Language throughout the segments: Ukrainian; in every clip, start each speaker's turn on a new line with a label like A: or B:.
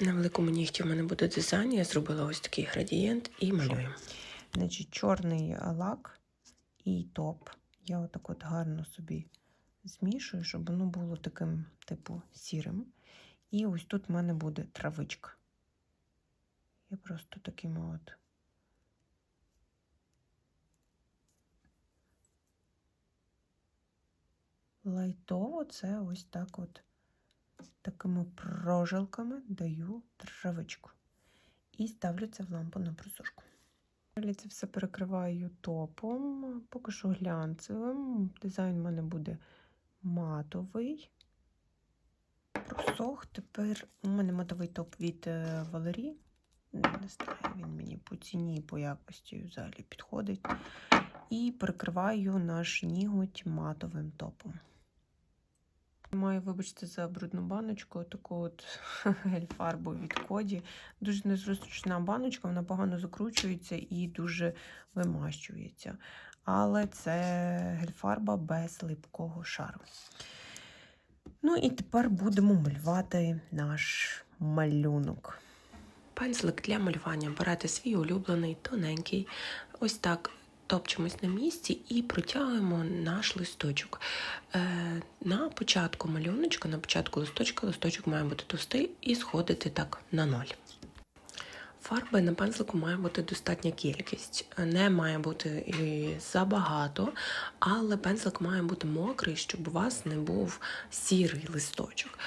A: На великому нігті в мене буде дизайн. Я зробила ось такий градієнт і малюю.
B: Значить, чорний лак і топ. Я отак от гарно собі змішую, щоб воно було таким, типу, сірим. І ось тут в мене буде травичка. Я просто таким от. Лайтово це ось так от такими прожилками даю травичку. І ставлю це в лампу на просушку. Далі це все перекриваю топом, поки що глянцевим. Дизайн у мене буде матовий. Просох. Тепер у мене матовий топ від е, Валерії. Не знаю, він мені по ціні, по якості взагалі підходить. І перекриваю наш ніготь матовим топом. Маю, вибачте, за брудну баночку, таку от гель-фарбу від коді. Дуже незручна баночка, вона погано закручується і дуже вимащується. Але це гель-фарба без липкого шару. Ну і тепер будемо малювати наш малюнок.
A: Пензлик для малювання берете свій улюблений, тоненький, ось так топчемось на місці і протягуємо наш листочок. Е, на початку малюночка, на початку листочка, листочок має бути товстий і сходити так на ноль. Фарби на пензлику має бути достатня кількість. Не має бути і забагато, але пензлик має бути мокрий, щоб у вас не був сірий листочок.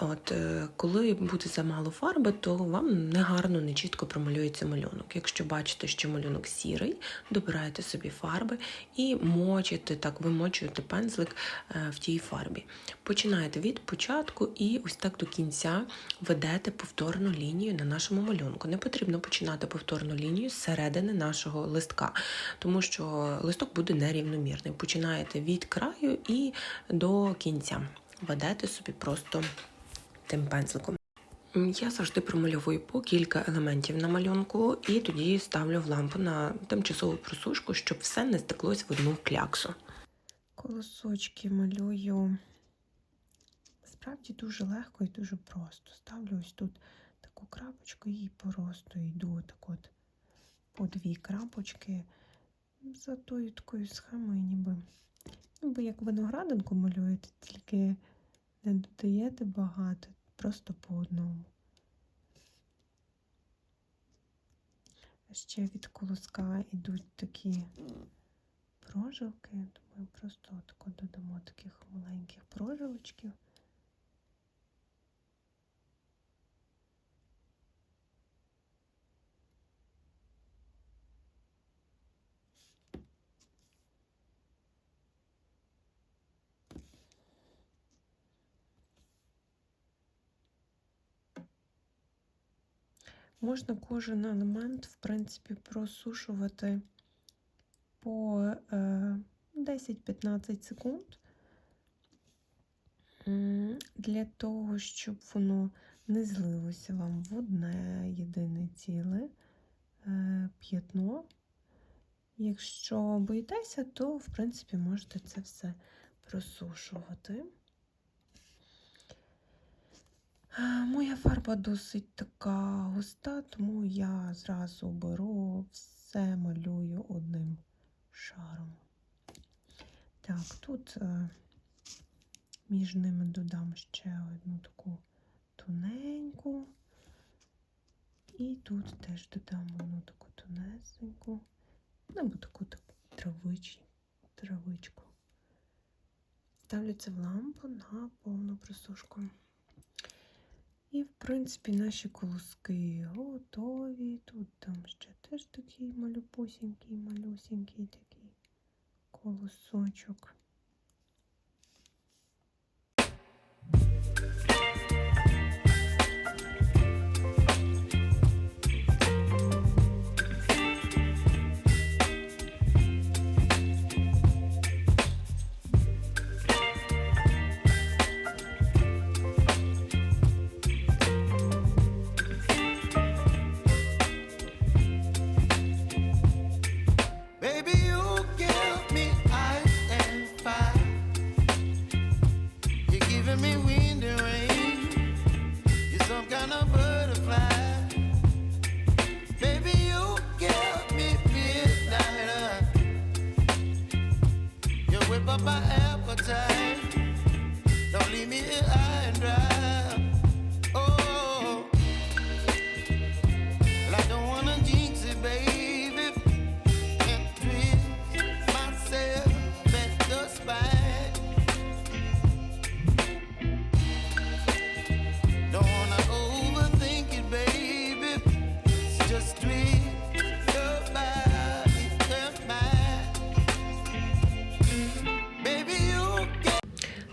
A: От е, коли буде замало фарби, то вам негарно, не чітко промалюється малюнок. Якщо бачите, що малюнок сірий, добираєте собі фарби і мочите, так вимочуєте пензлик е, в тій фарбі. Починаєте від початку і ось так до кінця ведете повторну лінію на нашому малюнку. Не потрібно починати повторну лінію з середини нашого листка, тому що листок буде нерівномірний. Починаєте від краю і до кінця. Ведете собі просто тим пензликом. Я завжди промальовую по кілька елементів на малюнку і тоді ставлю в лампу на тимчасову просушку, щоб все не стеклось в одну кляксу.
B: Колосочки малюю. Справді дуже легко і дуже просто. Ставлю ось тут таку крапочку і просто йду так от по дві крапочки за тою такою схемою, ніби, ніби як виноградинку малюєте, тільки не додаєте багато, просто по одному. Ще від колоска йдуть такі прожилки. Думаю, просто додамо таких маленьких прожилочків. Можна кожен елемент, в принципі, просушувати по е, 10-15 секунд для того, щоб воно не злилося вам в одне єдине ціле е, п'ятно. Якщо боїтеся, то, в принципі, можете це все просушувати. Моя фарба досить така густа, тому я зразу беру все малюю одним шаром. Так, тут е, між ними додам ще одну таку тоненьку. І тут теж додам одну таку тонесеньку, або таку, таку травич, травичку. Ставлю це в лампу на повну просушку. І, в принципі, наші колоски готові. Тут там ще теж такий малюпусінький, малюсінький такий колосочок.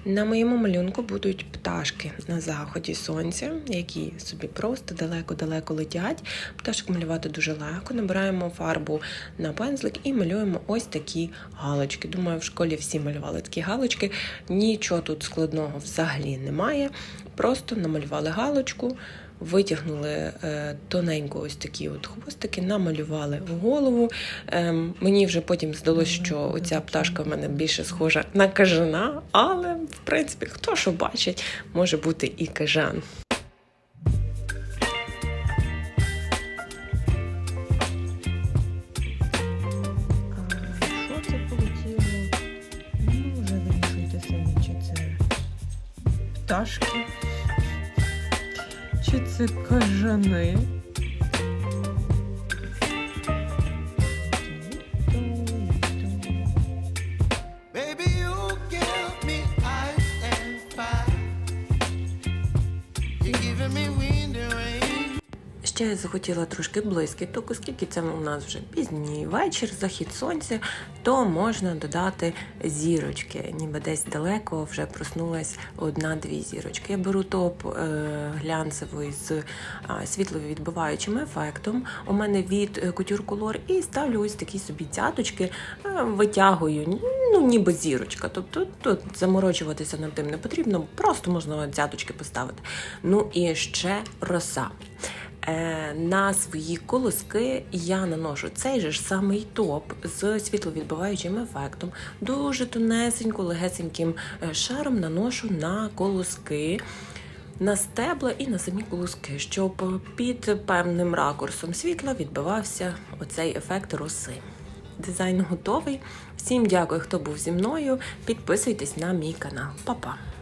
A: На моєму малюнку будуть пташки на заході сонця, які собі просто далеко-далеко летять. Пташок малювати дуже легко. Набираємо фарбу на пензлик і малюємо ось такі галочки. Думаю, в школі всі малювали такі галочки. Нічого тут складного взагалі немає. Просто намалювали галочку. Витягнули е, тоненько ось такі от хвостики, намалювали голову. Ем, мені вже потім здалося, що оця пташка в мене більше схожа на кажана, але в принципі, хто що бачить, може бути і кажан.
B: А
C: fire. You're giving me wind and rain.
A: Ще я захотіла трошки блискіток, оскільки це у нас вже пізній вечір, захід сонця, то можна додати зірочки. Ніби десь далеко вже проснулась одна-дві зірочки. Я беру топ е, глянцевий з е, світловідбиваючим ефектом. У мене від е, Couture Color і ставлю ось такі собі цяточки, витягую, ну ніби зірочка. Тобто тут заморочуватися над тим не потрібно, просто можна цяточки поставити. Ну і ще роса. Е, на свої колоски я наношу цей же ж самий топ з світловідбиваючим ефектом. Дуже тонесенько, легесеньким е, шаром наношу на колоски. На стебла і на самі колоски, щоб під певним ракурсом світла відбивався оцей ефект роси. Дизайн готовий. Всім дякую, хто був зі мною. Підписуйтесь на мій канал. Па-па!